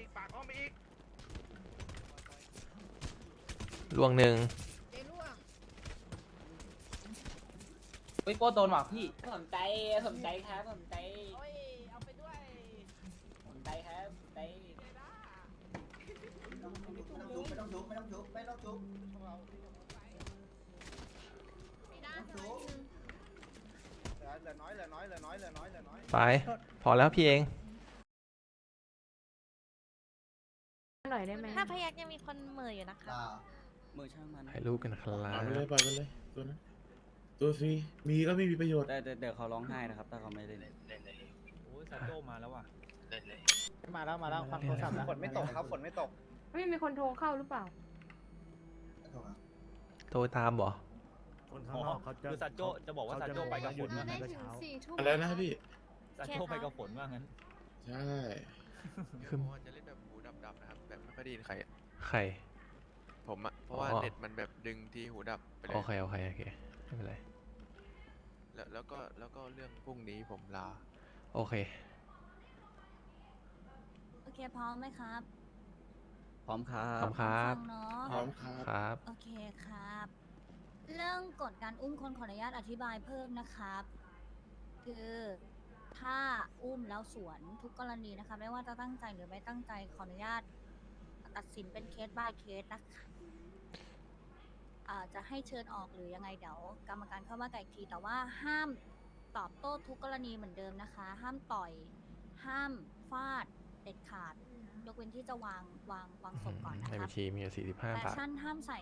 อีกปากอ้อมอีกลวงหนึ่งเฮ้ยโก้โดนว่ะพี่สนใจสนใจครับสนใจเอาไปด้วยสนใจครับสนใจไม่ต้องชุบไม่ต้องชุบไม่ต้องชุบไม่ต้องชุบเหลือน้อยเหลือน้อยเหลือน้อยเหลือน้อยเหลือน้อยไปพอแล้วพี่เอง หน่อยได้ไหมถ้าพยักยังมีคนเหม่ออยู่นะคะอ่ามือช่างมันถ่ายรูปกันครัปล่อยบไปเลยปล่อยไปเลยตัวนั้นตัวฟรีมีก็ไม่มีประโยชน์แต่แต่เดี๋ยวเขาร้องไห้นะครับถ้าเขาไม่เล่นโอ้ยซาโจมาแล้วว่ะมาแล้วมาแล้วฟังโทรศัพท์แล้วฝนไม่ตกครับฝนไม่ตกไม่มีคนโทรเข้าหรือเปล่าไม่ต้องอะโทรตามบ่คนข้างนอกเขาจะคือซาโจจะบอกว่าซาโจไปกับฝนว่างั้นอะไรนะพี่ซาโจไปกับฝนว่างั้น ใช่คือจะเล่นแบบหูดับๆนะ ครับแบบไม่ค่อยได้ยินใครอะใคร ผมอะเพราะว่าอ๋อ เน็ตมันแบบดึงที่หูดับไปเลโอยเคโอเคโอเคไม่เป็นไร แล้วแล้วก็แล้วก็เรื่องพรุ่งนี้ผมลา โอเค โอเค พร้อมไหมครับพร้อมครัพร้อบมครับ ฟังเนาะ พร้อมครับ ครับ โอเคครับ เรื่องกฎการอุ้มคนขออนุญาตอธิบายเพิ่มนะครับ คือถ้าอุ้มแล้วสวนทุกกรณีนะคะ ไม่ว่าจะตั้งใจหรือไม่ตั้งใจขออนุญาต ตัดสินเป็นเคส by เคสนะคะอ่าจะให้เชิญออกหรือยังไงเดี๋ยวกรรมการเข้ามาไกลอีกที แต่ว่าห้ามตอบโต้ทุกกรณีเหมือนเดิมนะคะ ห้ามต่อย ห้ามฟาดเด็ดขาด ยกเว้นที่จะวางวางวางศพก่อนนะในคบัรัญบชีมีอยู่สี่สิบห้าแฟบาทชั่นห้ามใส่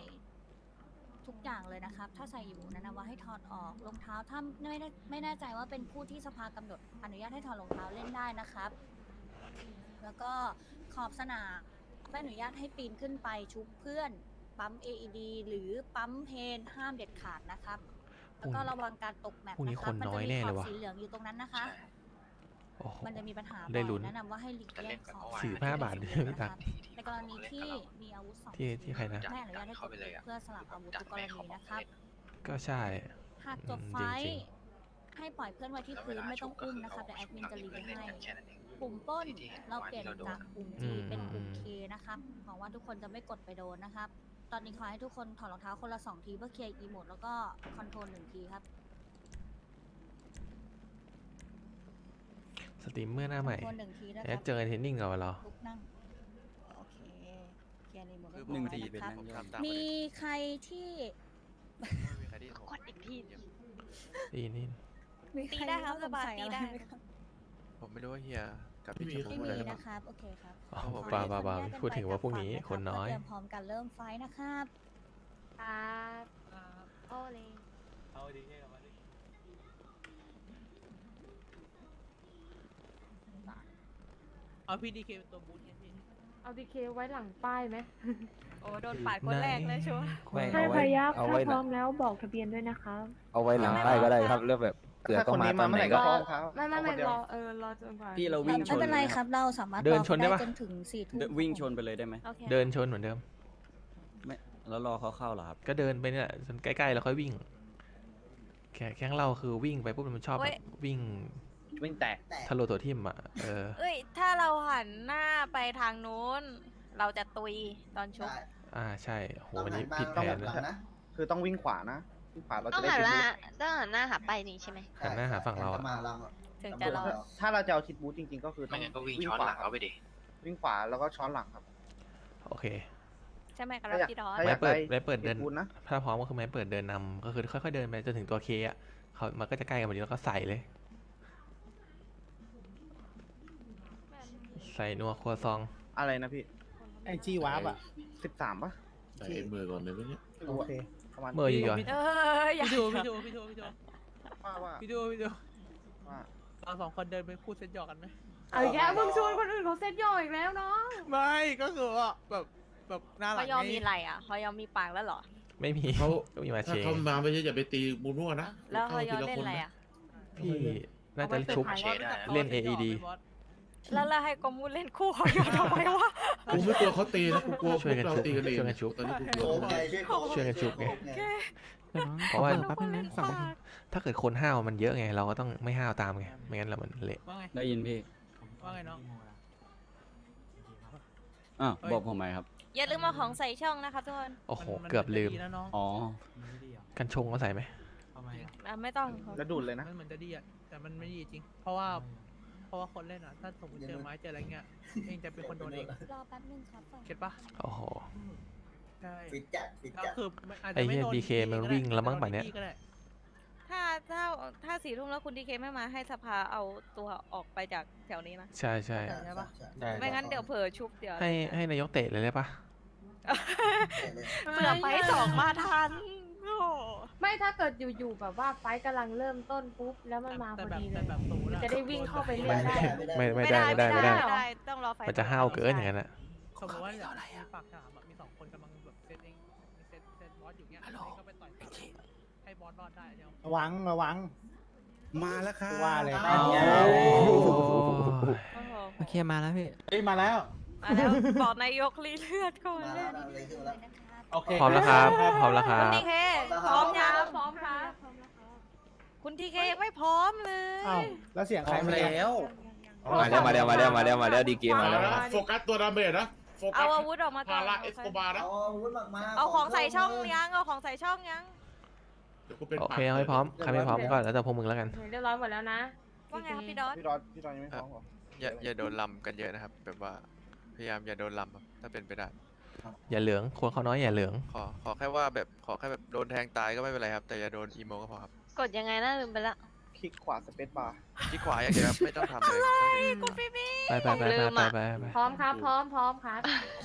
ทุกอย่างเลยนะครับ ถ้าใส่อยู่แนะนำว่าให้ถอดออกรองเท้าถ้าไม่ได้ไม่แน่ใจว่าเป็นผู้ที่สภากำหนดอนุญาตให้ถอดรองเท้าเล่นได้นะครับ แล้วก็ขอบสนาม ไม่อนุญาตให้ปีนขึ้นไปชุบเพื่อน ปั๊ม AED หรือปั๊มเพนห้ามเด็ดขาดนะครับ แล้วก็ระวังการตกแมปพรุ่งนี้นะคครับนมัน้อยจะแน่มีขเลอยบว่ะสีเหลืองอยู่ตรงนั้นนะคะ โอ้โห มันจะมีปัญหาได้บ่อยลุ้นแนะนำว่าให้หลีกเลี่ยงขอบสี่สิบห้าบาทด้วยพี่ตั๊กในกรณีที่มีอาวุธสองที่ที่ใครนะ ไม่อนุญาตให้กดเพื่อสลับอาวุธทุกกรณีนะครับก็ใช่ หากจบอืมไฟจริงท์ ให้ปล่อยเพื่อนไว้ที่พื้นไม่ต้องอุ้มนะครับเดี๋ยวแอดมินจะรีให้ ปุ่มปล้นเราเปลี่ยนจากปุ่ม G เป็นปุ่ม K นะครับหวังว่าทุกคนจะไม่กดไปโดนนะครับ ตอนนี้ขอให้ทุกคนถอดรองเท้าคนละสองทีเพื่อเคลียร์อีโมดแล้วก็คอนโทรลหนึ่งทีครับ สตรีมเมอร์หน้าใหม่คอนโทรลหนึ่งทีนะคแอรัดเจอเทรนนิ่งก่อนเหรอลุกนั่งโอเคเคลียร์ในโหมดคือเรียบหนึ่งร้อยทีนะเป็นครับนั่งผมยองทำตามมีใครที่ ไม่มีใครได้ยินผมกดอีกที ดีนี่ มีใครตีได้ครับสงสัยสบายตีอะไรได้ไหมครับผมไม่รู้ว่าเฮียกับพี่ไม่ชมีมพูไม่อะไรมีหรือเปล่า นะครับ โอเคครับอ๋อผมบ้าขอบ้าบ้าอนุญตพูดถึงว่าพรุ่งนี้กัคนน้อย เตรียมพร้อมกันเริ่มไฟท์นะครับ ครับโอเลเอาดีแค่กับมาดิเอาพีดีเคเป็นตัวบูทไงพี่ เอาดีเคไว้หลังป้ายไหมโอ้โดนปาดคนแรกเลยชัวร์ให้พยักถ้าพร้อมแล้วบอกทะเบียนด้วยนะครับ เอาไว้หลังป้ายก็ได้ครับเรื่องแบบ เผื่อถ้าต้อคงนมานี้ตมาอนไหเมื่นอไหร่ก็ก็ พร้อมครับไม่ไม่เอาคไม่นเดียวรอเออรอจนกว่าพี่เราวิ่งช ไม่นเป็นไรลยะครับเราสามารถเดินรอชนได้ปะ จนถึงสี่ทุ่มเดินวิ่งชนไปเลยได้ไหมโอเคเดินชนเหมือนเดิม ไม่แล้วรอเขาเข้าเหรอครับ ก็เดินไปเนี่ยจนใกล้ๆแล้วค่อยวิ่ง แค่แค่เราคือวิ่งไปปุ๊บมันชอบแบบวิ่งวิ่งแตกทะโลตัวทิ่มอะเออเอ้ย ถ้าเราหันหน้าไปทางนู้น เราจะตุยตอนชุบได้อ่าใช่โหต้องวันหันี้นมาผิดแผต้องนหันหลังนะนะ คือต้องวิ่งขวานะ วิ่งขวาเราต้อจะงได้หันชิดหน้าบูทต้องหันหน้าหาไปนี่ใช่ไหมหันหน้าหาฝั่งเราอะหันมาเราถึงจะรอดถ้าเราจะเอาชิดบูทจริงๆ ก็คือต้องวิ่งขวาเขาไปดิ วิ่งขวาแล้วก็ช้อนหลังครับ โอเค ใช่ไหมครับถ้าอยากพี่ดอสถ้าอไม้ยากเปิดได้ไม้เปิดชิเดินบูทนะ ถ้าพร้อมก็คือไม้เปิดเดินนำก็คือค่อยๆเดินไปจนถึงตัวเคอะเขามันก็จะใกล้กันพอดีแล้วก็ใส่เลย ใส่นัวครัวซอง อะไรนะพี่ไอจีวาร์ปอะสิบสามปะใส่มือก่อนเลยวันนี้ไม่รู้อะ ประมาณเมื่ออยู่เหรอเอออย่าพี่ดูพี่ดูพี่ดูพี่ดูว่าว่าพี่ดูพี่ดูว่าเราสองคนเดินไปพูดเซ็ตหยอกกันไหมเอาอีกแล้วมึงชวนคนอื่นเขาเซ็ตย่ออีกแล้วเนาะไม่ก็คือว่าแบบแบบหน้าหลัเขางยอมไงมีไหลอะเขายอมมีปากแล้วเหรอ ไม่มีเขาก็มีมาเชถ้าเขามาไม่ใช่อย่าไปตีมั่วๆนะแล้วเขายอมทีะเล่นคอะไรนอะ พี่น่าจะชุบอาไว้ป็เล่นตัวซ็ตหยอก AED ไว้บอส แล้วเราให้กรมมูลเล่นคู่เขายอมทำไมวะ กูไม่กลัวเขาตีนะกูกลัวพช่ววยกกันเราชุบตีกันเองช่วยกันชุบ ตอนนี้กูกลัโค้วงไงช่วยโค้งช่วยกันชุบไงโค้งเพราะว่า แป๊บนึงนะขวาถ้าเกิดคนห้าวมันเยอะไง เราก็ต้องไม่ห้าวตามไง ไม่งั้นเรามันเละ ว่าไง ได้ยินพี่ ว่าไงน้อง อ้าวบอกผมไหมครับ อย่าลืมเอาของใส่ช่องนะคะทุกคนโอ้โหมันเกือบลืมนจะดีนะน้องอ๋อ กันชงก็ใส่ไหมทำไมอะอะไม่ต้องครับแล้วดูดเลยนะ มันเหมือนจะดีอะ แต่มันไม่ดีจริง เพราะว่า เพราะว่าคนเล่นอะ ถ้าสมมติเจอไม้เจออะไรเงี้ย เองจะเป็นคนโดนเอง รอแป๊บนึงครับเก็ตปะ โอ้โห ใช่ฟิตจัดฟิตก็จัดคือม่อาจจะไอ้เหี้ยม่โดน DK พี่มันก็ได้วิ่งแล้วมั้งโดป่านเนี้ยพี่ก็ได้ถ้าถ้าถ้าสี่ทุ่มแล้วคุณดีเคไม่มาให้สภาเอาตัวออกไปจากแถวนี้นะ ใช่ใช่ใช่ปะใช่ไม่งั้นเดี๋ยวเผลอชุบเดี๋ยวให้ให้นายกเตะเลยได้ปะ เผื่อไปสองมาทัน โอ้ไม่ถ้าเกิดอยู่ๆแบบว่าไฟท์กำลังเริ่มต้นปุ๊บแล้วมันมาพแต่อแบบดีเลแต่ย แบบสมมติอจะได้วิ่งเข้าไปเล่นได้ไม่ไม่ได้ไม่ได้ไม่ได้ ไม่ได้ ต้องรอไฟมันจะห้าวเกินอย่างนั้นอะสมมติว่าอย่างมีปากฉลามอะมีสองคนกำลังแบบเซตเองเซตเซตบอสอยู่เงี้ยเองก็ไปต่อยปากให้บอสรอดได้เดี๋ยวระวังระวัง มาแล้วครับว่าเลยโอ้โหโอเคมาแล้วพี่เอ้ยมาแล้ว มาแล้วบอกนายกรีเลือดก่อนมาเลแล้วยมาเลยขึ้นมาแล้ว โอเคพร้อมแล้วครับพร้อมแล้วคคุรัณบ ทีเคพร้อมยังพร้อมครับคุณทีเคยังไม่พร้อมเลยอ้าวแล้วเสียงใครไม่ได้มาแล้วมาแล้วมาแล้วมาแล้วมาแล้วดีเกมมาแล้ว โฟกัสตัวดาเมจนะ โฟกัเอาสอาวุธออกมาก่อพานราเอสโคบาร์นะ เอาอาวุธออกมาเอาของใส่ช่องยัง เอาของใส่ช่องยัง เดี๋ยวกูเป็นโอเคเอาให้พร้อมใครไม่พร้อมก็แล้วแต่พวกมึงแล้วกัน เรียบร้อยหมดแล้วนะว่าไงครับพี่ดอน พี่ดอนพี่ดอนยังไม่พร้อมเหรออย่าอย่าโดนลำกันเยอะนะครับ แบบว่าพยายามอย่าโดนลำครับถ้าเป็นไปได้ อย่าเหลืองคนเขาน้อยอย่าเหลือง ขอขอแค่ว่าแบบขอแค่แบบโดนแทงตายก็ไม่เป็นไรครับ แต่อย่าโดนอีโมก็พอครับกดยังไงนะลืมไปละคลิกขวาสเปซบาร์ที่ขวาอย่างเดียวครับไม่ต้องทำเลยนอกจากนี้คุณพี่พี่ไปไปไปไปไปไปไปพร้อมครับ พร้อมพร้อมครับ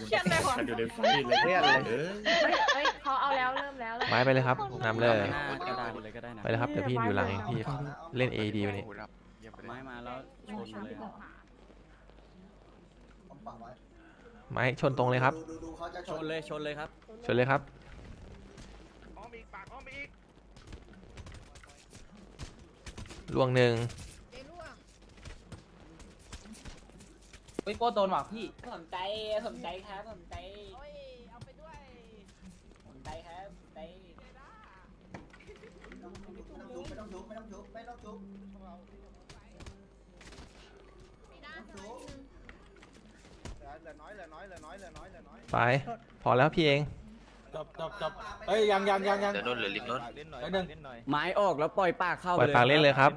เขียนเลยของกันอยู่ในไฟเลยเรียนเลยเออเฮ้ยเฮ้ยเขาเอาแล้วเริ่มแล้วไม้ไปเลยครับนำเลยหน้ากระดานเลยก็ได้นะไปเลยครับเดี๋ยวพี่อยู่หลังเองพี่เล่น AD วันนี้โอ้โหครับเยี่ยมไปเลยไม้มาแล้วชนเลยครับผมปัก ไว้ไม้ชนตรงเลยครับ ดูดูดูเขาจะชนเลยชนเลยครับ ชนเลยครับ อ้อมอีกปากอ้อมอีกล่วงหนึ่งเฮ้ยโก้โดนว่ะพี่ สนใจสนใจครับสนใจเอาไปด้วยสนใจครับสนใจไม่ต้องชุบไม่ต้องชุบไม่ต้องชุบไม่ต้องชุบไม่ต้องชุบ เหลือน้อยเหลือน้อยเหลือน้อยเหลือน้อยเหลือน้อยไป พอแล้วพี่เอง จบจบจบเฮ้ยยังยังยังยัง เดี๋ยวโดนเหลือริมรถเล่นหน่อยไปหนึ่งเล่นหน่อยไม้ออกแล้วปล่อยปากเข้าปล่อยปากเล่นเลยครับ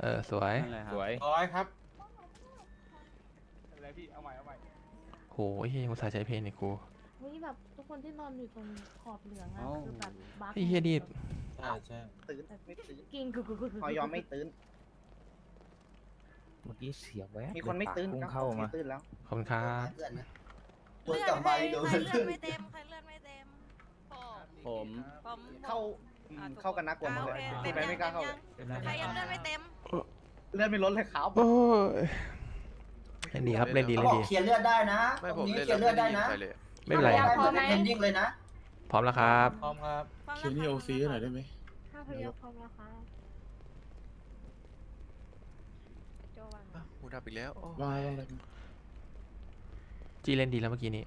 เออสวยนั่นแหละครับสวยร้อยครับอะไรพี่เอาใหม่เอาใหม่โหเฮียกูสายใจเพลงนี่กูเฮ้ยแบบทุกคนที่นอนอยู่ตรงขอบเหลืองอะคือแบบบั๊กเฮียนี่ใช่ใช่ตื่นไม่ตื่นกินคือคือคือพอยอมไม่ตื่น เมื่อกี้เสียบแวบมีคนไม่ตื่นพุ่งครับเข้ามาไม่ตื่นแล้ว ขอบคุณครับเพื่อนนะตัเลืวอดจับใคใบรโดนใครเพื่เลือดอนไม่เต็มใครเลือดไม่เต็มผมผมผมเข้าอืมเข้ากันน่ากลัวมากเลยอ่าโอเคพี่ไปไม่กล้าเข้าเลยใครยังเลือดไม่เต็มเลื่อนไม่ลดเลยครับ โอ้ยเล่นดีครับเล่นดีเขาเล่บนอกดี เคลียร์เลือดได้นะไม่ตผรงมนี้เล่นเคลีแล้ยวร์เลือดไม่ได้ได้ยิงนะใครเลยอะไม่เป็นไรได้เหมือนเป็นเอนดิ้งเลยนะ พร้อมแล้วครับ พร้อมครับ พร้อมเคีแล้ยววนี่โอซีหน่อยได้ไหม ข้าพยาพร้อมแล้วครับโจวาง อะหู ดับอีกแล้วโอ้ว่าอะไรจีเล่นดีแล้วเมื่อกี้นี้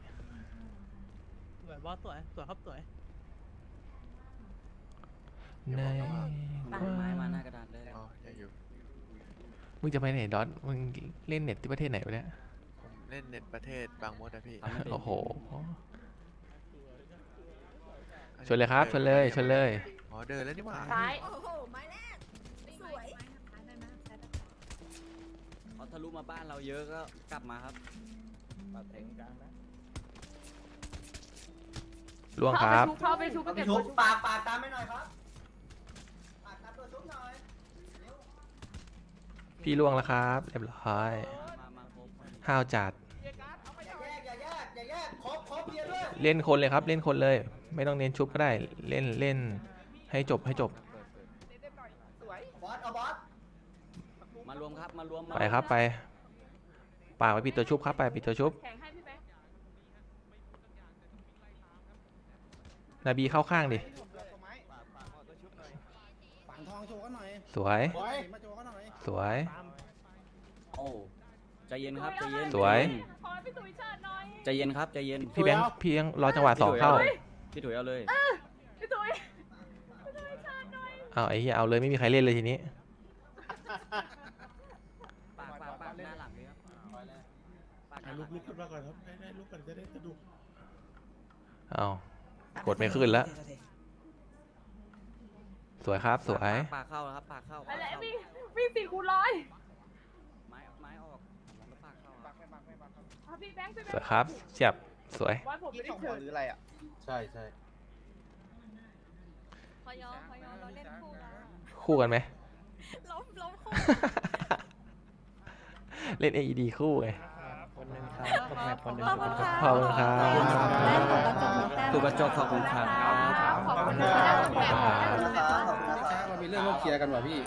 สวยบอสสวยสวยครับสวยในไม้มาหน้ากระดานเลยอ๋ออย่าอยู่มึงจะไปไหนดอทมึงเล่นเน็ตที่ประเทศไหนวะเนี่ย ผมเล่นเน็ตประเทศบางมดนะพี่ทำไม่เป็นโอ้โหชนเลยครับชนเลยชนเลยอ๋อเดินแล้วนี่หว่าซ้ายะลุมาบ้านเราเยอะก็กลับมาครับปัดแทงกลางนะล่วงครับ เขาเอาไปชุบเอาเขาไปเอาไปชุชุบบปากปากตามไปหน่อยครับปากตามตัวชุบหน่อยเร็วพี่ล่วงแล้วครับ เรียบร้อยมามาครบห้าวจัด อย่าแยกอย่าแยกอย่าแยกครบครบเคลียร์ด้วย เล่นคนเลยครับ เล่นคนเลย ไม่ต้องเน้นชุบก็ได้ เล่นเล่นให้จบให้จบบอสเอาบอส มารวมครับมารวมมาไปครับไปปากไปปิดตัวชุบครับไปปิดตัวชุบแข่งให้พี่แบ๊กนาบีเข้าข้างดิฝังทองโชว์กันหน่อยสวย โอ้ยมาโชว์กันหน่อยสวย โอ้ใจเย็นครับใจเย็นสวย ขอพี่ตุ๋ยเชิญหน่อย ใจเย็นครับใจเย็นพี่แบงค์พี่ยังรอจังหวะสองเข้าพี่ถุยเอาเลยพี่ตุ๋ยพี่ตุ๋ยเชิญหน่อย เอาไอ้เหี้ยเอาเลยไม่มีใครเล่นเลยทีนี้ ปากปากปากหน้าห ลังเลยครับปอะลุกลุกขึ้นมาก่อนครับได้ได้ลุกก่อนจะได้สะดวกเอา กดไม่ขึ้นแล้ว สวยครับสวย ปากเข้าแล้วครับปากเข้าอะไรปากเข้าวิ่งวิ่งสี่คูณร้อยไม้ไม้ออกแล้วปากเข้าบักไม่บักไม่บักครับเอาพี่แบงค์พี่แบสวยงค์ครับเฉียบสวย ว่าผมไม่พี่ได้สองเชิญหัวหรืออะไรอะใช่ใช่พอยอพอยอเราเล่นคู่กันคู่กันไหม ล้มล้มคู่ เล่น AED คู่ไง คนหนึ่งครับคนแรกคนหนึ่งขอบคุณค่ะขอบคุณครับถูกกระจกขอบคุณครับขอบคุณครับมันมีเรื่องต้องเคลียร์กันว่ะพี่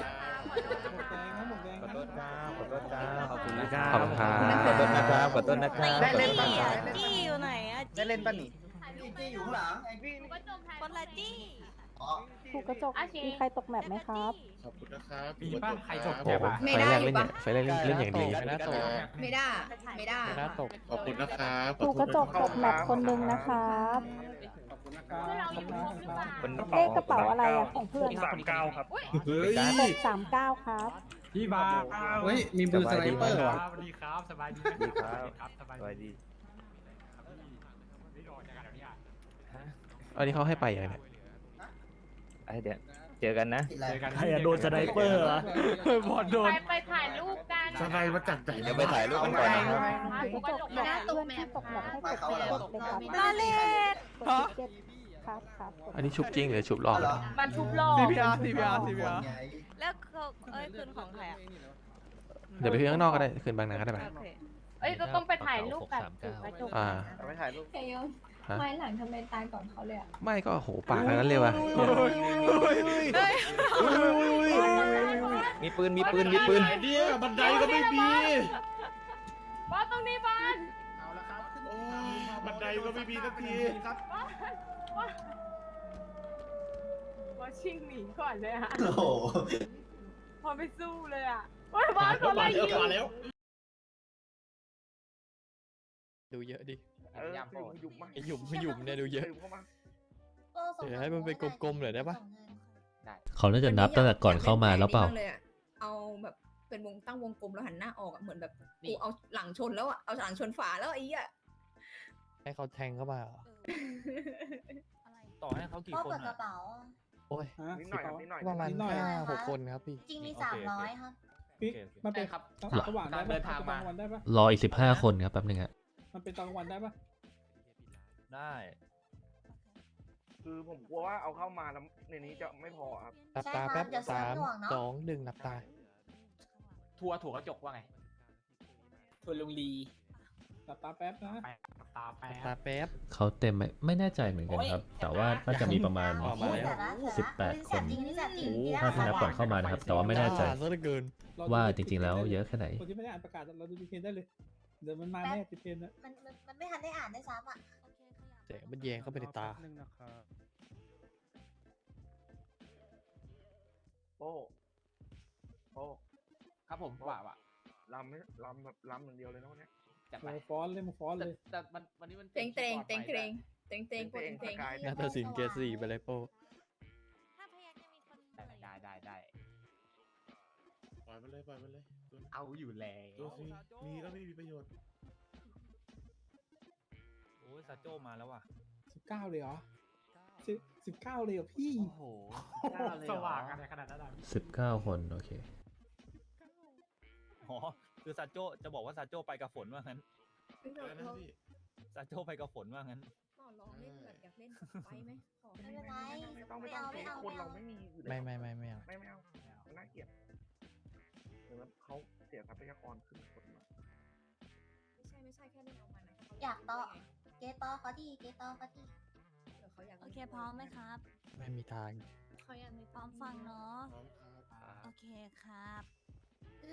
ขอโทษครับขอโทษครับขอบคุณนะครับขอบคุณครับขอโทษนะครับขอโทษนะครับได้เล่นจี้ปะอะจี้อยู่ไหนอะได้เล่นป่ะนี่จี้อยู่ข้างหลังไอ้พี่คนละจี้อ๋อ ถูกกระจกมีใครตกแมปไหมครับ ขอบคุณนะครับมีป่ะใครจบโอ้โหไฟแรงเล่นอย่างไฟแรงเล่นอย่างดีไม่น่าตกไม่ได้ ไม่ได้ ไม่น่าตกขอบคุณนะครับถูกกระจกตกแมปคนหนึ่งนะครับขอบคุณนะครับคนเลขกระเป๋าอะไรอะของเพื่อนสามเก้าครับเฮ้ยหกสามเก้าครับพี่บาเฮ้ยมีบูสไนเปอร์ว่ะสวัสดีครับสบายดีดีครับสบายดีไม่โดนจากกันเดี๋ยวนี้อันนี้เขาให้ไปอย่าง เนี่ยไอเดี๋ยวเจอกันนะเจอกันใครอะโดนสไนเปอร์เหรอบอลโดน ไปไปถ่ายรูปกันสบายมาจากไหนเดี๋ยวไปถ่ายรูปกันก่อนนะครับถูกกระจกแมปเพื่อนที่ตกแมปให้กดเจ็ดเลยครับลาเลดกดเจ็ดครับครับอันนี้ชุบจริงหรือชุบหลอกมันชุบหลอก CPR CPR CPR แล้วเขาเอ้ยคืนของใครอะเดี๋ยวไปคืนข้างนอกก็ได้คืนบางนาก็ได้ไหมโอเคเอ้ยเราต้องไปถ่ายรูปแบบถูกกระจกอ่าเอาไปถ่ายรูป เฮ้ยฮะ ไม่หลังทำไมตายก่อนเขาเลยอะไม่ก็โหปากทั้งนั้นเลยว่ะมีปืนมีปืนมีปืนเนี่ยบันไดก็ไม่มีบอสตรงนี้บอสเอาละครับขึ้นโอ้ยบันไดก็ไม่มีสักทีครับบอสชิงหนีก่อนเลยอะ โอ้โหพอไม่สู้เลยอะโอ้ยบอสคนละยิง มาแล้ว ดูเยอะดิ เออหยุบมาไอหยุ่มไอหยุ่มเนี่ยดูเยอะเข้ามาเดี๋ยวให้มันเป็นกลมๆหน่อยได้ปะ เขาน่าจะนับตั้งแต่ก่อนเข้ามาแล้วเปล่าเอาแบบเป็นวงตั้งวงกลมแล้วหันหน้าออกอะเหมือนแบบกูเอาหลังชนแล้วอะเอาหลังชนฝาแล้วไอ้อะให้เขาแทงเข้ามาเหรอต่อให้เขากี่คนอะโอ้ยนิดหน่อยครับนิดหน่อยประมาณนิดหน่อย ห้าหกคนครับพี่ จริงมีโอเคสามร้อยครับ พี่โอเคมันเป็นครับตอนสว่างได้การเดินทางมาตอนกลางวันได้ปะ รออีกสิบห้าคนครับแป๊บนึงฮะ มันเป็นตอนกลางวันได้ปะได้ คือผมกลัวว่าเอาเข้ามาแล้วในนี้จะไม่พอครับ หลับตาแป๊บสามสองหนึ่งหลับตา ทัวร์ถูกกระจกว่าไงทัวร์ลุงลีหลับตาแป๊บนะแปะตาหลัแปะบตาแป๊บ เขาเต็มไหมไม่แน่ใจเหมือนกันครับ แต่ว่าน่าจะมีประมาณ ออกมาแล้ว18คน จริงนี่แสบจริงโอ้ถ้าที่นับก่อนเข้ามานะครับ แต่ว่าไม่แน่ใจ ซะเหลือเกิน เดูว่าจริงๆแล้วเยอะแค่ไหน คนที่ไม่ได้อ่านประกาศเราดูดีเทนได้เลย เดี๋ยวมันมาแน่ดีเทนนะมันมันมันไม่ทันได้อ่านได้ซ้ำอะแสงมันแยงเข้าไปในตาหนึ่งนะครับโป้โป้ครับผมว่าว่ะลำไม่ลำแบบลำอย่างเดียวเลยนะวันเนี้ยจัดไปโมฟอนเลยโมฟอนแต่เลย แต่มันวันนี้มันเตรงเตรงป็นเตรงคีย์เตรงบอร์ดใหม่เตรงเตรงเตรงกดเตรงสกายนาฏศิลป์เกรดสี่ไปเลยโป้ได้ได้ได้ได้ปล่อยมันเลยปล่อยมันเลยตัว เอาอยู่แล้วตัวฟรีมีก็ไม่มีประโยชน์โอ้ยซาโจมาแล้วว่ะสิบเก้าเลยเหรอสิบสิบเก้าเลยเหรอพี่ โอ้โหเก้เลยเหรอสว่างอะไรขนาดนั้นอะ19คนโอเคอ๋อคือซาโจจะบอกว่าซาโจไปกับฝนว่างั้นอะไรนะพี่ซาโจไปกับฝนว่างั้นขอลองเล่นแบบอยากเล่นไปไหมขอไม่ไม่เป็เป็นนไรไรไม่ต้องไม่ไม่ต้องเอาไม่เอาคนไม่เราเอาไม่มีอยู่ไม่แล้วไม่ไม่ไม่เอาไม่ไม่เอามันน่าเกลียด เดี๋ยวเขาเสียทรัพยากรขึ้นคนมาไม่ใช่ไม่ใช่แค่เล่นเอามันอยากต่อ เกต่อเขาดีเกต่อเขาดีโอเคพร้อมไหมครับ ไม่มีทาง เขาอยากมีพร้อมฟังเนาะพร้อมครับโอเคครับ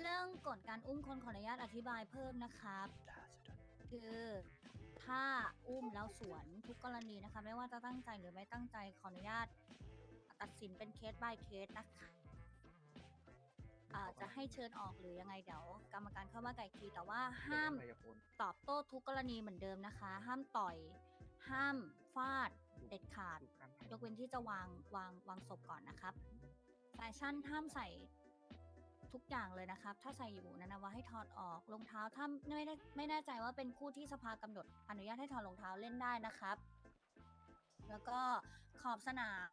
เรื่องกฎการอุ้มคนขออนุญาตอธิบายเพิ่มนะครับ คือถ้าอุ้มแล้วสวนทุกกรณีนะคะ ไม่ว่าจะตั้งใจหรือไม่ตั้งใจขออนุญาตตัดสินเป็นเคส by เคสนะคะ อ่าจะให้เชิญออกหรือยังไงเดี๋ยวกรรมการเข้ามาไก่ทีแต่ว่าห้ามทรัพยากรตอบโต้ทุกกรณีเหมือนเดิมนะคะ ห้ามต่อย ห้ามฟาดเด็ดขาด ยกเว้นที่จะวางวางวางศพก่อนนะครับแฟชั่นห้ามใส่ทุกอย่างเลยนะครับ ถ้าใส่อยู่นันนะว่าให้ถอดออกรองเท้าถ้าไม่ได้ไม่แน่ใจว่าเป็นคู่ที่สภากำหนด อนุญาตให้ถอดรองเท้าเล่นได้นะครับ แล้วก็ขอบสนาม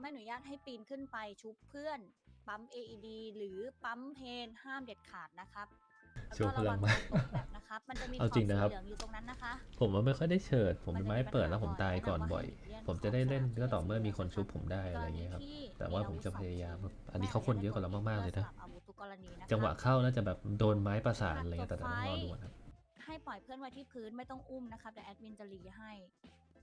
ไม่อนุญาตให้ปีนขึ้นไปชุบเพื่อน ปั๊ม AED หรือปั๊มเพนห้ามเด็ดขาดนะครับโชว์พลังแวมากก็ระวังการตกแบบนะครับมันจะมีขเอาอบจริสีงนะครับ เหลืองอยู่ตรงนั้นนะคะ ผมว่าไม่ค่อยได้เฉิด ผมเป็นไม้เปิดแล้วผมตายก่อนบ่อย ผมจะได้เล่นก็ต่อเมื่อมีคนชุบผมได้อะไรอย่างเงี้ยครับ แต่ว่าผมจะพยายามครับอันนี้เขาคนเยอะกว่าเรามากๆเลยนะอาวุธทุกกรณีนคจังหวะเข้าน่าจะแบบโดนไม้ประสานอะไรเงี้ยแต่เดี๋ยวต้องรอดูนะครับ ให้ปล่อยเพื่อนไว้ที่พื้นไม่ต้องอุ้มนะครับเดี๋ยวแอดมินจะรีให้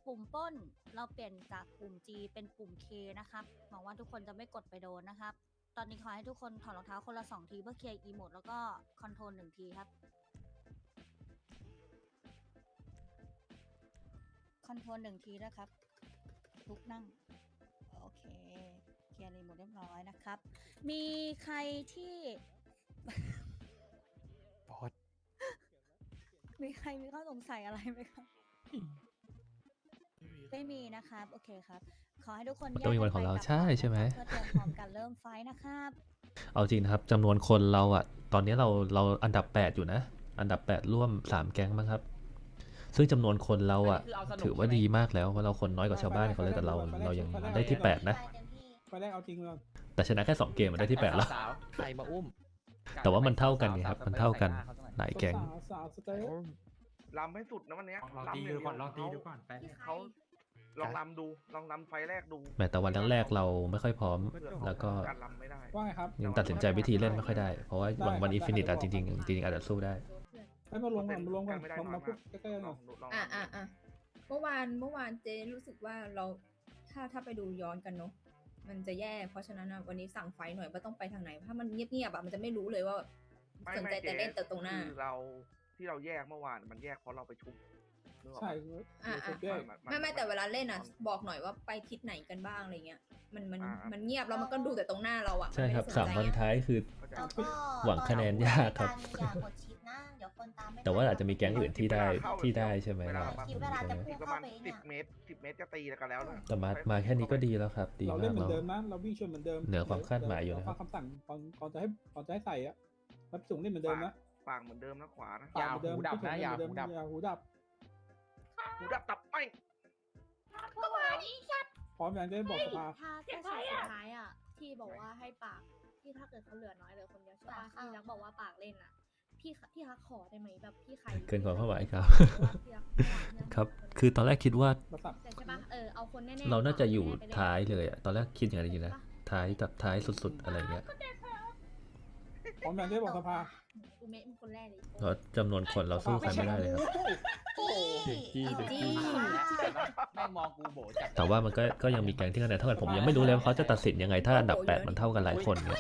ปุ่มปล้นเราเปลี่ยนจากปุ่ม G เป็นปุ่ม K นะครับหวังว่าทุกคนจะไม่กดไปโดนนะครับ ตอนนี้ขอให้ทุกคนถอดรองเท้าคนละสองทีเพื่อเคลียร์อีโมดแล้วก็คอนโทรลหนึ่งทีครับ คอนโทรลหนึ่งทีนะครับลุกนั่ง โอเค เคลียร์รีโมทเรียบร้อยนะครับ มีใครที่ บอสมีใครมีข้อสงสัยอะไรไหมครับ ไม่มีนะครับ โอเคครับ ขอให้ทุกคนมันต้องมีวันของเราแยกกันไปใช่ใช่ไหม เพื่อเตรียมพร้อมกันเริ่มไฟท์นะครับ เอาจริงนะครับจำนวนคนเราอะตอนนี้เราเราอันดับ 8 อยู่นะ อันดับ 8 ร่วม 3 แก๊งมั้งครับ ซึ่งจำนวนคนเราอะนนี้คืเสนุก ถือว่าใช่ไหมดีมากแล้วเพราะเราคนน้อยกว่าชาวบ้านเขาเลยแต่เราเรายังได้ที่ 8 นะไปแรกเอาจริงเลย แต่ชนะแค่ 2 เกมมันได้ที่ 8 แล้ว สาวใครมาอุ้มแต่ว่ามันเท่ากันไงครับสวๆมันเท่ากันใส่หเขาตรงไหหลายแก๊ง สาวสาวสเตย์ลำให้สุดนะวันเนี้ยลองลำตีย่าดูเยวก่อนลองตีดูเขาก่อนแป๊บนึงเขา ลองลำดู ลองลำไฟแรกดูแม้แต่วันแรกๆเราไม่ค่อยพร้อมเรื่องของแล้วก็การลำไม่ได้ว่าไงครับยังตัดสินใจวิธีเล่นไม่ค่อยได้ เพราะว่าวันวันอินฟินิตอะจริงๆจริงๆอาจจะสู้ได้ให้มาลงก่อนมาลงก่อนไม่ได้ลองมาน้อยพูดมากใกล้ๆหน่อยลองอะลำดูอะอะเมื่อวานเมื่อวานเจรู้สึกว่าเราถ้าถ้าไปดูย้อนกันเนาะมันจะแย่ เพราะฉะนั้นอะวันนี้สั่งไฟหน่อยว่าต้องไปทางไหน ถ้ามันเงียบๆอะมันจะไม่รู้เลยว่าไม่สนใจไม่แต่เล่นแต่ตรงหน้าคือเราที่เราแยกเมื่อวานมันแยกเพราะเราไปชุบ นึกออกปะใช่อะสุอะดยอดไม่ไม่แต่เวลาเล่นอะ บอกหน่อยว่าไปทิศไหนกันบ้างอะไรเงี้ยมันมันอ่ามั มันเงียบแล้วมันก็ดูแต่ตรงหน้าเราอะใช่ครับนไได้สามนใจวันไงท้ายคือ เข้าใจหวังคะแนนยากครับอย่ากดชิปนะเดี๋ยวคนตามไม่แต่ว่าอาจจะมีแก๊งอื่นที่ได้ที่ได้ใช่ไหมเวล่ะลามาคิดเวลาจะพูอีด กประเข้ามาณไปสิเนี่บยเมตรสิบเมตรจะตีกันแล้วนะ แต่มามาแค่นี้ก็ดีแล้วครับ ดีเรามาเล่นกเหมือนเราเดิมนะเราวิ่งชนเหมือนเดิมเหนือความคาดหมายอยู่นะครับฟังคำสั่งก่อนก่อนจะให้ก่อนจะให้ใส่อะรับสูงเล่นเหมือนเดิมนะปากเหมือนเดิมนะขวานะอย่าเหมือนเดิมหูดับนะอย่าเหมืหูนดับอย่าหูดับ หูดับตับไม่พร้อมยังจะได้บอกสภาถ้าถ้าฉากสุดท้ายอะ ที่บอกว่าให้ปากที่ถ้าเกิดเขาเหลือน้อยเหลือคนเดียวใช่ปะที่รักบอกว่าปากเล่นอะ พี่พี่รักขอได้ไหมแบบพี่ใครเกินความคาดหมายครับ พี่รักพี่รักครับ คือตอนแรกคิดว่าประสับแต่ใช่ปะเออเอาคนแน่ๆเราน่าจะอยู่ไปเลท้ายเลยอะตอนแรกคิดอย่างนั้นจริงๆนะ ท้ายแบบท้ายสุดๆอะไรเงี้ย พร้อมยังจะได้บอกสภา กูเมะเป็นคนแรกเลยเพราะจำนวนคนเราสู้ใครไม่ได้เลยครับ จี้จี้แม่งมองกูโบจัดแต่ว่ามันก็ก็ยังมีแก๊งที่คะแนนเท่ากันผมยังไม่รู้เลยว่าเขาจะตัดสินยังไงถ้าอันดับ 8 มันเท่ากันหลายคนเนี่ย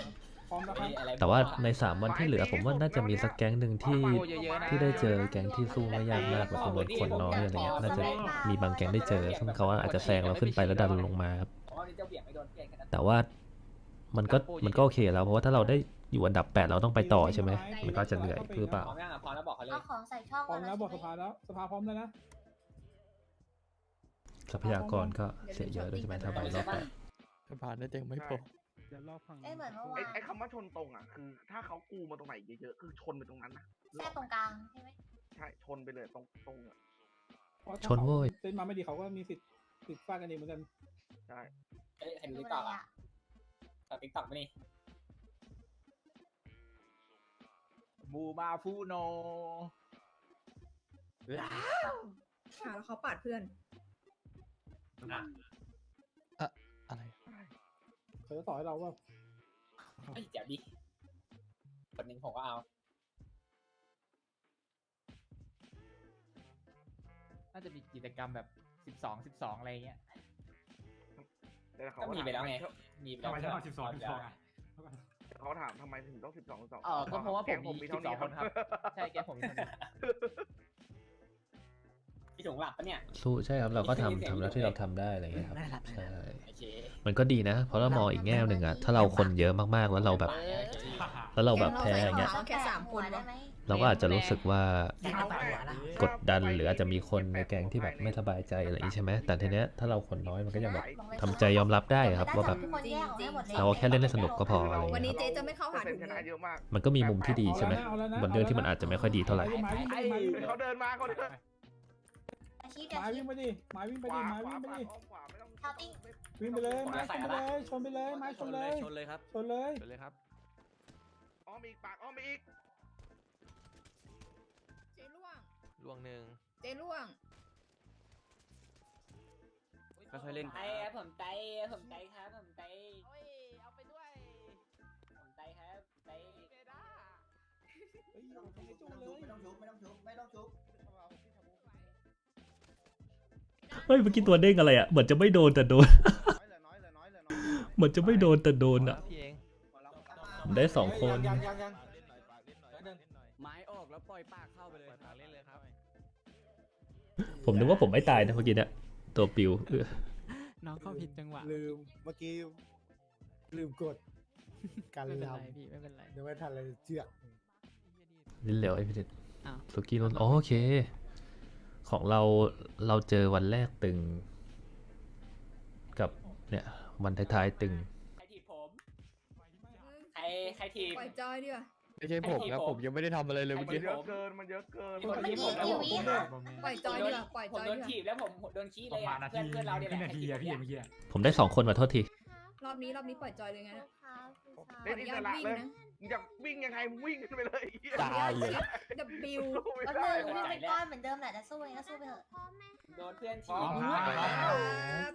พร้อมนะครับอะไรแต่ว่าใน 3 วันที่เหลือผมว่าน่าจะมีสักแก๊งหนึ่งที่โอ้เยอะๆนะที่ได้เจอแก๊งที่สู้ไม่ยากมากแบบจำนวนคนน้อยอะไรเงี้ยน่าจะมีบางแก๊งได้เจอซึ่งเขาอาจจะแซงเราขึ้นไปแล้วดันลงมาครับอ๋อนี่จะเบี่ยงไม่โดนเกณฑ์กันนะแต่ว่ามันก็มันก็โอเคแล้วเพราะว่าถ้าเราได้ อยู่อันดับ 8 เราต้องไปต่อใช่ไหมมันก็จะเหนื่อยหรือเปล่า พร้อมยังอะพร้อมแล้วบอกเขาเลยเอาของใส่ช่องพร้อมก่นแล้วบอกสใช่ไหมภาแล้วสภาพร้อมแล้วนะทรัพยากรก็เสียเยอะด้วยใช่ไหมถ้าไปรอบแปดสภาน่าจะยังไม่พอ เดี๋ยวรอฟังเอ้ยเหมือนเมื่อไอ้วานไอ้คำว่าชนตรงอะคือ ถ้าเขากูมาตรงไหนเยอะๆคือชนไปตรงนั้นนะแค่ตรงกลางใช่ไหมใช่ชนไปเลยตรงตรงอะชนโว้ย เต้นมาไม่ดีเขาก็มีสิทธิ์สิทธิ์ฟาดกันเองเหมือนกัน ใช่ เอ้ยใครดูดูติ๊กอะไรต็อกอะอะติ๊กต็อกไหมนี่ บูมาฟูโนค่ะแล้วเขาปาดเพื่อน อะไร เขาจะต่อให้เราว่าไอ้ยเจ๋วดิคนหนึ่งผมก็เอา น่าจะมีกิจกรรมแบบสิบสองสิบสองอะไรเงี้ยแต่เขาก็มีไปแล้วไง มีไปแล้วทำไมฉันเอา12 12อะ เขาถามทำไมถึงต้องสิบสองสองเออก็เพราะว่าผมแก๊งผมมีมีสิเท่าบสอนี้งคนครับ ใช่แกผมมีคนเดียวพี่ถุงหลับปะเนี่ย สู้ใช่ครับเราก็ทำทำแล้วที่เราทำได้อะไรเงี้ยครับได้หลับใช่โอเคมันก็ดีนะ เพราะเรามองอีกแง่หนึ่งอะถ้าเราคนเยอะมากๆแล้วเราแบบโอเคแล้วเราแบบแพ้อย่างเงี้ยเอาแค่สามคนได้วะไหม เราก็อาจจะรู้สึกว่าแกงต่อยหัวละกดดันหรืออาจจะมีคนในแก๊งที่แบบไม่สบายใจอะไรอย่างนี้ใช่ไหมแต่ทีเนี้ยถ้าเราคนน้อยมันก็ยังแบบทำใจยอมรับได้ครับว่าแบบทุกคนแยกออกให้หมดเลยเราแค่เล่นเล่นสนุกก็พออะไรอย่างวันเงี้นี้ยครับเจ๊จะไม่เข้าหาถุงชเลนะยเยอะมากมันก็มีมุมที่ดีใช่ไหมบางเรื่องที่มันอาจจะไม่ค่อยดีเท่าไหร่ไม้วิ่งไปดิไม้วิ่งไปดิเขาเดินมาเขาเดินอาชีพเดียวไม้ชีวิ่พงไปดิไม้วิ่งไปขดิวาไม้ขวาวิ่งไปขวาดิขวาไม่ต้องเท่าติ้งวิ่งไปเลยไม้ชนไปเลยชนไปเลยไม้ชชนนเลเลยยชนเลยครับชนเลยไปเลยครับอ้อมอีกปากอ้อมอีก ล่วงหนึ่งเจ๊ล่วงค่อยๆเล่นไอ้ผมใจผมใจครับผมใจเอาไปด้วย ผมใจครับใจเฮ้ยอยู่ตรงไอ้จู้เลยไม่ต้องชุบไม่ต้องชุบไม่ต้องชุบเฮ้ยเมื่อกี้ตัวเด้งอะไรอะเหมือนจะไม่โดนแต่โดนน้อยเหลือน้อยเหลือน้อยเหลือน้อยเหมือนจะไม่โดนแต่โดนอะพี่เองผมได้สองคนยังยังยังไม้ออกแล้วปล่อยปาก ผมนึกว่าผมไม่ตายนะเมื่อกี้เนี่ยตัวปิวเออน้องเข้าผิดจังหวะลืมเมื่อกี้ลืมกด การไม่เป็นลไรพี่ไม่เป็นไรำยังไม่ทันเลยเชือกลิ้นเหลวไอ้พี่เด็ดอ้าวสุกี้นนท์อ๋อโอเค ของเราเราเจอวันแรกตึง กับเนี่ยวันท้ายๆตึง ใครถีบผม ใครใครถีบปล่อยจอยดีกว่า ไม่ใช่ผมนะผมยังไม่ได้ทำอะไรเลยมัเมื่อนกี้ เยอะเกิน มันเยอะเกินผมมันถีบกี่ผมกี่วิค่ะปล่อยจอยดีกว่าปล่อยผมจอยโดดีนกว่าถีบแล้วผมโดนขี้เลยอะเพื่อนเพื่อนเราเนี่ยแหละใครถีบผมเนี่ยผมได้สองคนมาโทษที รอบนี้รอบนี้ปล่อยจอยเลยงั้นอะเล่นอิสระเลย มึงอยากวิ่งยังไงมึงวิ่งกันไปเลยตายเลย W ก็คือวิ่งเป็นก้อนเหมือนเดิมแหละแต่สู้เองก็สู้ไปเถอะโดนเพื่อนพร้ถีอมบครับ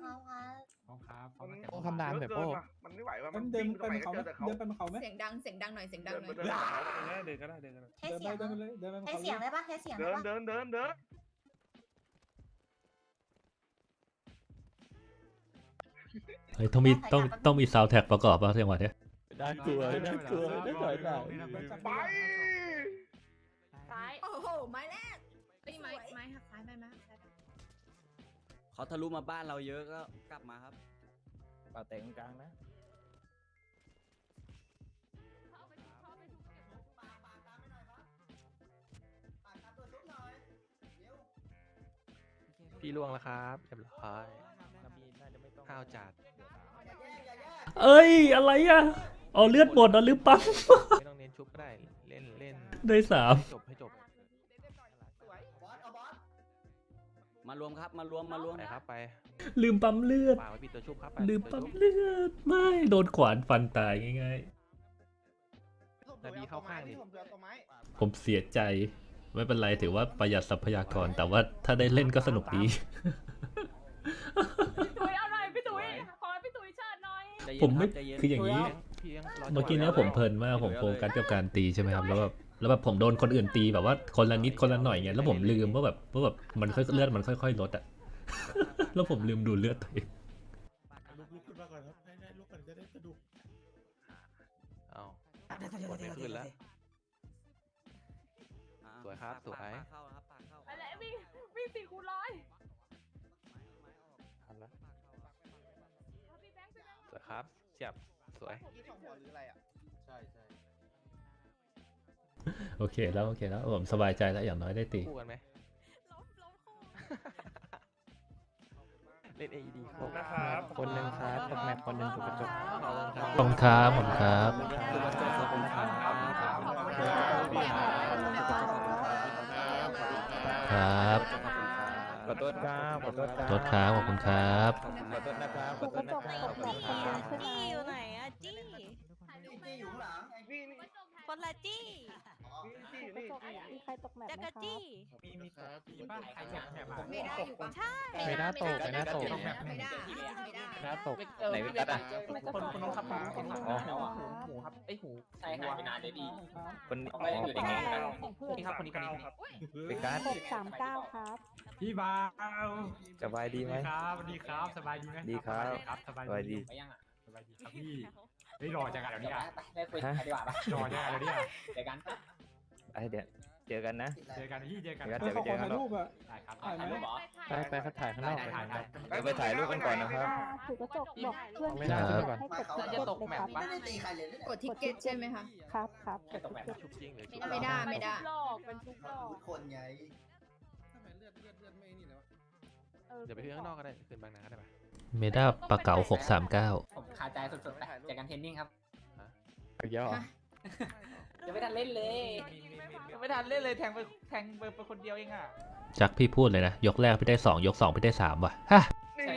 เอาครับ ต้องทำนานแบบโอ้มันไม่ไหวว่ามัมันนเดินวิ่งไปตรงไหนเป็นก็เขาเจไหมอแต่เขาเดินไปเป็นเขาไหมเสียงดังเสียงดังหน่อยเสียงดังเดินหน่อยมาเดินมาเขาเดินก็ได้เดินก็ได้ใช้เดินเสีไปยงเดินไปเลยเดินไปเป็นใช้เขาเสียงได้ปะใช้เสียงเดิได้นปะเดินเดินเดินเฮ้ยต้องมีต้องต้องมีซาวแท็กประกอบป่ะจังหวะเนี้ย น่ากลัวน่ากลัวน่ากลัวน่ากลัวไป ซ้ายโอ้โหไม้แรกไม้ไม้ไม้หักซ้ายไม้ไม้หักซ้ายเขาทะลุมาบ้านเราเยอะก็กลับมาครับป่าเต็งกลางนะพี่ล่วงแล้วครับเรียบร้อยข้าวจัดเอ้ย อะไรอะ เอาเลือดหมดอะหรือปั๊มไม่ต้องเน้นชุบก็ได้ เล่นเล่นได้สามให้จบให้จบบอสเอาบอสมารวมครับมารวมมารวมไปครับไปลืมปั๊มเลือดป่ากไว้ปิดตัวชุบครับไปลืมปิดปั๊ตัวมชุบเลือดไม่โดนขวานฟันตายง่ายนาบีเข้าข้างดิผมเจอตัวไม้ๆผมเสียใจไม่เป็นไรถือว่าประหยัดทรัพยากรแต่ว่าถ้าได้เล่นก็สนุกดีตุ้ยเอาหน่อยพี่ตุ้ยขอพี่ตุ้ยเชิญหน่อยใจเย็นผมไม่รับใจเย็นคืออย่างนี้พี่ยังร เมื่อกี้เนี้ยผมเพลินมากผมโฟกัสกับการตีใช่ไหมครับแล้วแบบแล้วแบบผมโดนคนอื่นตีแบบว่าคนละนิดคนละหน่อยเงี้ยแล้วผมลืมว่าแบบว่าแบบมันค่อยเลือดมันค่อยๆลดอะแล้วผมลืมดูเลือดตัวเองลุกลุกขึ้นมาก่อนครับให้ได้ลุกก่อนจะได้สะดุกเอากดไม่ขึ้นแล้วอ่าสวยครับสวยปากเข้าครับปากเข้าอะไรวิ่งวิ่งสี่คูณร้อยทันแล้วสวยครับเสียบ สวย ที่สองหัวหรืออะไรอะใช่ใช่โอเคแล้วโอเคแล้วผมสบายใจแล้วอย่างน้อยได้ตี คู่กันไหมล้มล้มคู่เล่น AED ครบนะครับคนหนึ่งครับตกแมปคนหนึ่งถูกกระจกเราเลยครับขอบคุณครับขอบคุณครับขอบคุณครับครับขอโทษครับขอโทษครับ โทษครับขอบคุณครับ ขอโทษนะครับขอโทษนะครับจี้อยู่ไหนอะจี้ จี้จี้อยู่ข้างหลังไอ้ นี่นี่ คนละจี้นี่นี่นี่มีใครตกแมปจักรจี้ มีมีครับไม่ได้อยู่ปะใช่ ไม่น่าตกไม่น่าตก ไม่ได้ไม่ได้ไม่ได้น่าตก ไหนพี่กัดอะ คนคนน้องครับคนน้องหูหูครับไอหูใช่ครับนานได้ดีคนไม่ได้อยู่ในแก๊งกันนี่ครับคนนี้คนนี้เป็นการหกสามเก้าครับ พี่บาวสบายดีไหม ครับสวัสดีครับ สบายดีไหมดีครับครับสบายสบายดี ไปยังอะสบายดีครับพี่ เฮ้ยรอจังอะเดี๋ยวนี้อะไปได้คุยกันดีกว่าปะรอจังอะเดี๋ยวนี้อะเดี๋ยวกันไอเดี๋ยวเจอกันนะ เจอกันที่เจอกันเจอกันเจอกันรูปอะถ่ายครับถ่ายรูปเหรอ ไปไปเขาถ่ายข้างนอกได้ไปถ่ายถ่ายเดี๋ยวไปถ่ายรูปกันก่อนนะครับ ถือกระจกบอกเพื่อนไม่ได้ใช่ไหมก่อน ให้กดจะตกแมปปะ ไม่ได้ตีใครเลยกดทิกเก็ตใช่ไหมคะครับครับ แค่ตกแมปชุบจริงหรือชุบไม่ได้ไม่ได้ หลอกเป็นทุกหลอกคนไงเดี๋ยวไปที่ข้างนอกก็ได้คืนบางนาก็ได้ปะ เมดาปลาเก๋าหกสามเก้าผมคาใจสุดๆไปเจอกันเทรนนิ่งครับเยอะเหรอยังไม่ทันเล่นเลยยังไม่ทันเล่นเลยแทงไปแทงไปไปคนเดียวเองอะจักพี่พูดเลยนะ ยกแรกพี่ได้สองยกสองพี่ได้สามว่ะฮะใช่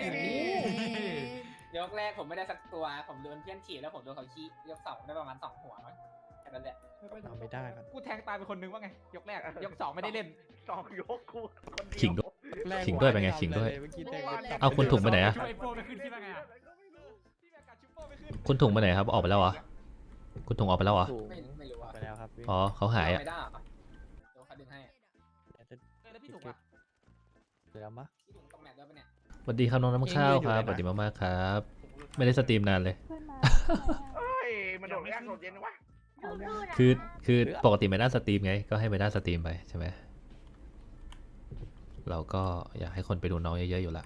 ยกแรกผมไม่ได้สักตัว ผมโดนเพื่อนถีบแล้วผมโดนเขาขี้ยกสองได้ประมาณสองหัวมั้งแค่นั้นแหละเอาไม่ได้กันกูแทงตายไปคนนึงว่าไง ยกแรกยกสองไม่ได้เล่นสองยกกูคนเดียว ขิงด้วยขิงด้วยเป็นไงขิงด้วยเมื่อกี้แทงเอาคุณถุงไปไหนอะช่วยโปรไปขึ้นที่ว่าไงอะที่แบบกัดชุบโปรไปขึ้นคุณถุงไปไหนครับออกไปแล้วเหรอคุณถุงออกไปแล้วเหรอถูกไม่ไม่รู้อะไปแล้วครับพี่อ๋อเขาหายอะไม่ได้อะเดี๋ยวเขาดึงให้อะเดี๋ยวจะเฮ้ยแล้วพี่ถูกอะเดี๋ยวมะพี่ถูกตกแมปด้วยปะเนี่ยสวัสดีครับน้องน้ำข้าวครับยังสอยู่เลยนะวัสดีมากๆครับ ไม่ได้สตรีมนานเลยเพื่อนมาเอ้ยมันโดดยากโดดเย็นวะคือคือปกติไม่ได้สตรีมไง ก็ให้ไม่ได้สตรีมไปใช่ไหม เราก็อยากให้คนไปดูน้องเยอะๆอยู่ละ